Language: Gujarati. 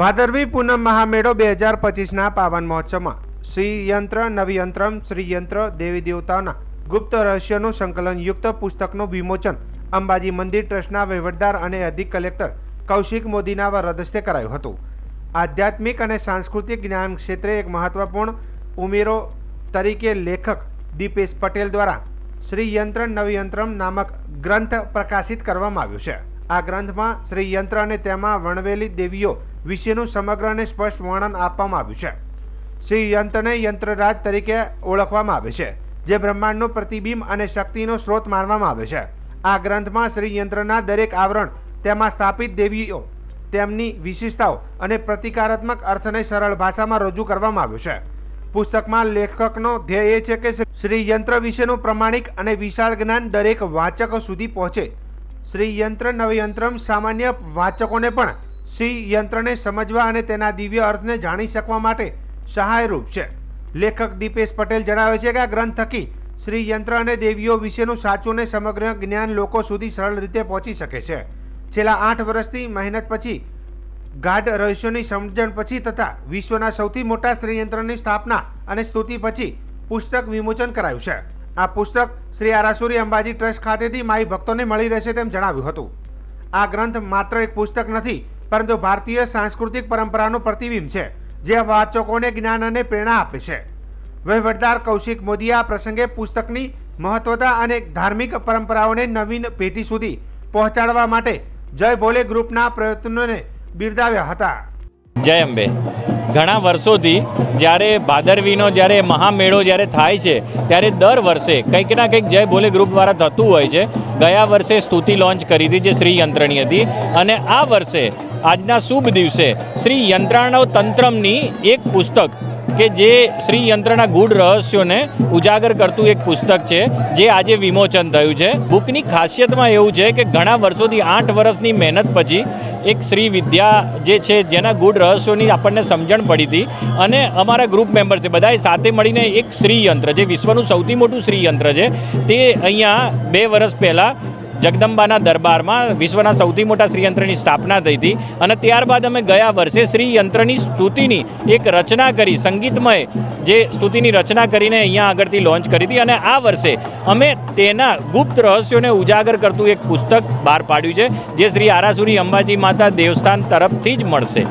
ભાદરવી પૂનમ મહામેળો બે હજાર પચીસના પાવન મહોત્સવમાં. શ્રી યંત્ર નવયંત્રમ શ્રી યંત્ર દેવી દેવતાઓના ગુપ્ત રહસ્યનું સંકલન યુક્ત પુસ્તકનું વિમોચન અંબાજી મંદિર ટ્રસ્ટના વહીવટદાર અને અધિક કલેક્ટર કૌશિક મોદીના વરદસ્તે કરાયું હતું. આધ્યાત્મિક અને સાંસ્કૃતિક જ્ઞાન ક્ષેત્રે એક મહત્વપૂર્ણ ઉમેરો તરીકે લેખક દીપેશ પટેલ દ્વારા શ્રી યંત્ર નવયંત્રમ નામક ગ્રંથ પ્રકાશિત કરવામાં આવ્યો છે. આ ગ્રંથમાં શ્રી યંત્ર અને તેમાં વર્ણવેલી દેવીઓ વિશેનું સમગ્ર અને સ્પષ્ટ વર્ણન આપવામાં આવ્યું છે. શ્રી યંત્રને યંત્રરાજ તરીકે ઓળખવામાં આવે છે, જે બ્રહ્માંડનું પ્રતિબિંબ અને શક્તિનો સ્ત્રોત માનવામાં આવે છે. આ ગ્રંથમાં શ્રી યંત્રના દરેક આવરણ, તેમાં સ્થાપિત દેવીઓ, તેમની વિશેષતાઓ અને પ્રતિકારાત્મક અર્થને સરળ ભાષામાં રજૂ કરવામાં આવ્યો છે. પુસ્તકમાં લેખકનો ધ્યેય એ છે કે શ્રી યંત્ર વિશેનું પ્રમાણિક અને વિશાળ જ્ઞાન દરેક વાચકો સુધી પહોંચે શ્રી યંત્ર નવયંત્રમ સામાન્ય વાચકોને પણ શ્રી યંત્રને સમજવા અને તેના દિવ્ય અર્થને જાણી શકવા માટે સહાયરૂપ છે. લેખક દીપેશ પટેલ જણાવે છે કે આ ગ્રંથ થકી શ્રી યંત્ર અને દેવીઓ વિશેનું સાચું અને સમગ્ર જ્ઞાન લોકો સુધી સરળ રીતે પહોંચી શકે છે. છેલ્લા આઠ વર્ષની મહેનત પછી, ગાઢ રહસ્યોની સમજણ પછી તથા વિશ્વના સૌથી મોટા શ્રીયંત્રની સ્થાપના અને સ્તુતિ પછી પુસ્તક વિમોચન કરાયું છે. આ પુસ્તક શ્રી આરાસુરી અંબાજી ટ્રસ્ટ ખાતેથી માઈ ભક્તોને મળી રહેશે તેમ જણાવ્યું હતું. આ ગ્રંથ માત્ર એક પુસ્તક નથી, પરંતુ ભારતીય સાંસ્કૃતિક પરંપરાનું પ્રતિબિંબ છે, જે વાચકોને જ્ઞાન અને પ્રેરણા આપે છે. વહીવટદાર કૌશિક મોદીએ આ પ્રસંગે પુસ્તકની મહત્વતા અને ધાર્મિક પરંપરાઓને નવીન પેઢી સુધી પહોંચાડવા માટે જય ભોલે ગ્રુપના પ્રયત્નોને બિરદાવ્યા હતા. જય અંબે. ઘણા વર્ષોથી જ્યારે ભાદરવીનો જ્યારે મહામેળો જ્યારે થાય છે, ત્યારે દર વર્ષે કંઈક ના કંઈક જય ભોલે ગ્રુપ દ્વારા થતું હોય છે. ગયા વર્ષે સ્તુતિ લોન્ચ કરી હતી જે શ્રી યંત્રણી હતી અને આ વર્ષે આજના શુભ દિવસે શ્રી યંત્રાણવ તંત્રમની એક પુસ્તક કે જે શ્રી યંત્રના ગૂઢ રહસ્યોને ઉજાગર કરતું એક પુસ્તક છે, જે આજે વિમોચન થયું છે. બુકની ખાસિયતમાં એવું છે કે ઘણા વર્ષોથી આઠ વર્ષની મહેનત પછી એક શ્રી વિદ્યા જે છે, જેના ગૂઢ રહસ્યોની આપણને સમજણ પડી હતી અને અમારા ગ્રુપ મેમ્બર છે, બધાએ સાથે મળીને એક શ્રી યંત્ર, જે વિશ્વનું સૌથી મોટું શ્રી યંત્ર છે, તે અહીંયા બે વર્ષ પહેલાં જગદંબાના દરબારમાં વિશ્વના સૌથી મોટા શ્રીયંત્રની સ્થાપના થઈ હતી અને ત્યારબાદ અમે ગયા વર્ષે શ્રીયંત્રની સ્તુતિની એક રચના કરી, સંગીતમય જે સ્તુતિની રચના કરીને અહીંયા આગળથી લોન્ચ કરી હતી અને આ વર્ષે અમે તેના ગુપ્ત રહસ્યોને ઉજાગર કરતું એક પુસ્તક બહાર પાડ્યું છે, જે શ્રી આરાસુરી અંબાજી માતા દેવસ્થાન તરફથી જ મળશે.